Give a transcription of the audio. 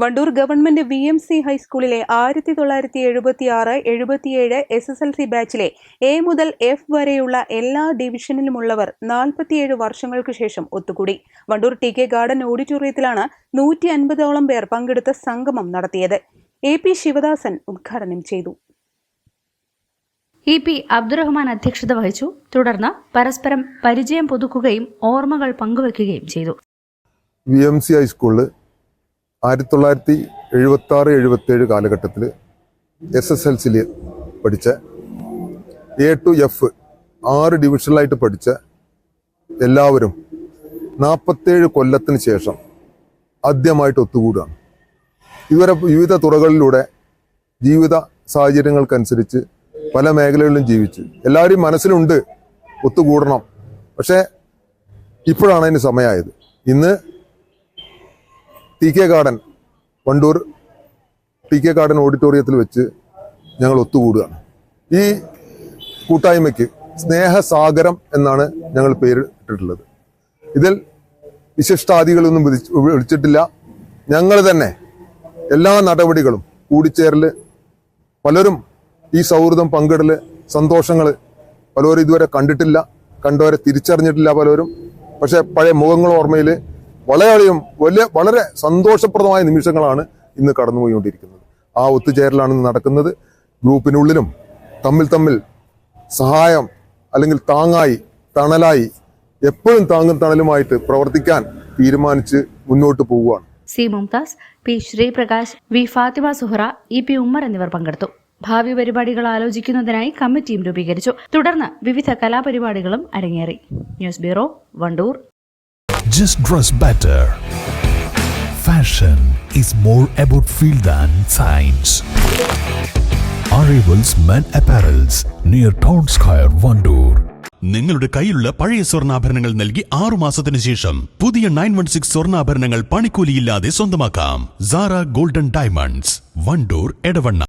Wandoor government V M C ഹൈസ്കൂളിലെ ആയിരത്തി തൊള്ളായിരത്തി എഴുപത്തി ആറ് എഴുപത്തിയേഴ് എസ് എസ് എൽ സി ബാച്ചിലെ എ മുതൽ എഫ് വരെയുള്ള എല്ലാ ഡിവിഷനിലുമുള്ളവർ നാൽപ്പത്തിയേഴ് വർഷങ്ങൾക്ക് ശേഷം ഒത്തുകൂടി. വണ്ടൂർ ടി കെ ഗാർഡൻ ഓഡിറ്റോറിയത്തിലാണ് നൂറ്റി അൻപതോളം പേർ പങ്കെടുത്ത സംഗമം നടത്തിയത്. എ പി ശിവദാസൻ ഉദ്ഘാടനം ചെയ്തു. ഇ പി അബ്ദുറഹ്മാൻ അധ്യക്ഷത വഹിച്ചു. തുടർന്ന് പരസ്പരം പരിചയം പുതുക്കുകയും ഓർമ്മകൾ പങ്കുവയ്ക്കുകയും ചെയ്തു. വി എം സി ഹൈസ്കൂളിൽ ആയിരത്തി തൊള്ളായിരത്തി എഴുപത്തി ആറ് എഴുപത്തി ഏഴ് കാലഘട്ടത്തിൽ എസ് എസ് എൽ സിയിൽ പഠിച്ച എ ടു എഫ് ആറ് ഡിവിഷനിലായിട്ട് പഠിച്ച എല്ലാവരും നാൽപ്പത്തേഴ് കൊല്ലത്തിന് ശേഷം ആദ്യമായിട്ട് ഒത്തുകൂടുകയാണ് ഇവരെ വിവിധ തുറകളിലൂടെ ജീവിത സാഹചര്യങ്ങൾക്കനുസരിച്ച് പല മേഖലകളിലും ജീവിച്ചു എല്ലാവരും മനസ്സിലുണ്ട് ഒത്തുകൂടണം. പക്ഷേ ഇപ്പോഴാണ് അതിന് സമയമായത്. ഇന്ന് T K garden Wandoor T K garden ഓഡിറ്റോറിയത്തിൽ വെച്ച് ഞങ്ങൾ ഒത്തുകൂടുകയാണ്. ഈ കൂട്ടായ്മയ്ക്ക് സ്നേഹസാഗരം എന്നാണ് ഞങ്ങൾ പേരിട്ടിട്ടുള്ളത്. ഇതിൽ വിശിഷ്ടാദികളൊന്നും വിളിച്ച് വിളിച്ചിട്ടില്ല. ഞങ്ങൾ തന്നെ എല്ലാ നടപടികളും കൂടിച്ചേരൽ പലരും ഈ സൗഹൃദം പങ്കിടൽ സന്തോഷങ്ങൾ പലരും ഇതുവരെ കണ്ടിട്ടില്ല കണ്ടവരെ തിരിച്ചറിഞ്ഞിട്ടില്ല പലരും. പക്ഷേ പഴയ മുഖങ്ങൾ ഓർമ്മയിൽ വളരെയധികം വലിയ വളരെ സന്തോഷപ്രദമായ നിമിഷങ്ങളാണ് ഇന്ന് കടന്നുപോയിക്കൊണ്ടിരിക്കുന്നത്. ആ ഒത്തുചേരലാണ് നടക്കുന്നത്. ഗ്രൂപ്പിനുള്ളിലും തമ്മിൽ തമ്മിൽ സഹായം അല്ലെങ്കിൽ താങ്ങായി തണലായി എപ്പോഴും താങ്ങും തണലുമായിട്ട് പ്രവർത്തിക്കാൻ തീരുമാനിച്ച് മുന്നോട്ട് പോവുകയാണ്. C Mumtaz P Sreeprakash V Fathima Suhara E P Ummer എന്നിവർ പങ്കെടുത്തു. ഭാവി പരിപാടികൾ ആലോചിക്കുന്നതിനായി കമ്മിറ്റിയും രൂപീകരിച്ചു. തുടർന്ന് വിവിധ കലാപരിപാടികളും അരങ്ങേറി. News bureau Wandoor. Just dress better. Fashion is more about feel than science. Arrivals Men Apparels near Town Square, Vandoor. നിങ്ങളുടെ കയ്യിലുള്ള പഴയ സ്വർണാഭരണങ്ങൾ നൽകി ആറു മാസത്തിനു ശേഷം പുതിയ നയൻ വൺ സിക്സ് സ്വർണാഭരണങ്ങൾ പണിക്കൂലിയില്ലാതെ സ്വന്തമാക്കാം Zara golden diamonds Wandoor Edavanna